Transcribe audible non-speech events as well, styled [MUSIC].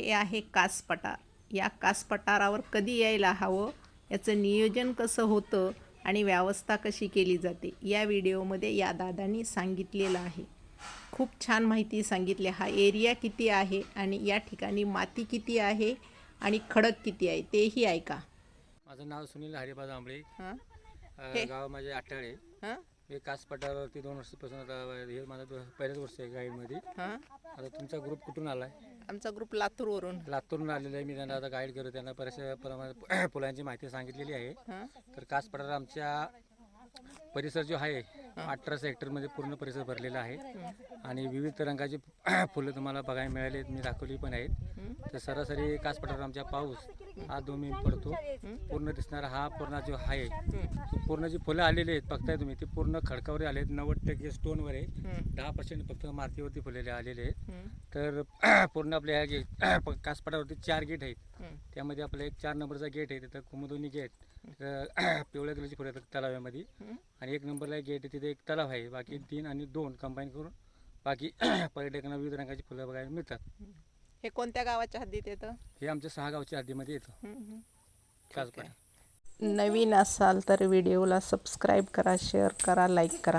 हे आहे कास पठार या कास पठारावर कधी यायला हवं? याचं नियोजन कसं होतं? आणि व्यवस्था कशी केली जाते? या व्हिडिओमध्ये या दादांनी सांगितलेलं आहे. खूप छान माहिती सांगितली. हा एरिया किती आहे? आणि या ठिकाणी माती किती आहे? आणि खडक किती आहे? तेही ऐका. माझं नाव सुनील हरिबा हे- गाव माझे आठाळे हां. मी कास पठारावरती दोन वर्षापासून आता हे माझं दो- पहिलंच वर्ष आहे गाईडमध्ये. हां? आता तुमचा ग्रुप कुठून आला आहे आमचा ग्रुप लातूरवरून. लातूरून आलेला आहे. मी त्यांना आता गाईड करतो त्यांना बऱ्याचशा प्रमाणात [CLEARS THROAT] फुलांची माहिती सांगितलेली आहे. हां? तर कास पठार आमच्या परिसर जो आहे अठराशे हेक्टरमध्ये पूर्ण परिसर भरलेला आहे. आणि विविध रंगाची [CLEARS THROAT] फुलं तुम्हाला बघायला मिळाली मी दाखवली पण आहेत. तर सरासरी कास पठार आमच्या पाऊस हा दोन मिनिट पडतो. पूर्ण दिसणारा हा पूर्ण जो आहे तो पूर्ण जी फुलं आलेली आहेत बघताय तुम्ही ते पूर्ण खडकावर आले आहेत नव्वद टक्के स्टोनवर आहे. दहा पर्सेंट फक्त मातीवरती फुलेले आलेले आहेत. तर [CLEARS THROAT] पूर्ण आपल्या ह्या गेट [CLEARS THROAT] कासपटावरती चार गेट आहेत. त्यामध्ये आपला एक चार नंबरचा गेट आहे तिथं कुमुदोनी गेट [CLEARS THROAT] पिवळ्या कलरची फुलं आहेत तलावामध्ये. आणि एक नंबरला एक गेट आहे तिथे एक तलाव आहे. बाकी तीन आणि दोन कंबाईन करून बाकी पर्यटकांना विविध रंगाची फुलं बघायला मिळतात. हे कोणत्या गावाच्या हद्दीत येतं? हे आमच्या सहा गावच्या हद्दीमध्ये येतं. हम्म, हम्म. कासपटार नवीन असाल तर व्हिडिओला सबस्क्राईब करा शेअर करा लाईक करा.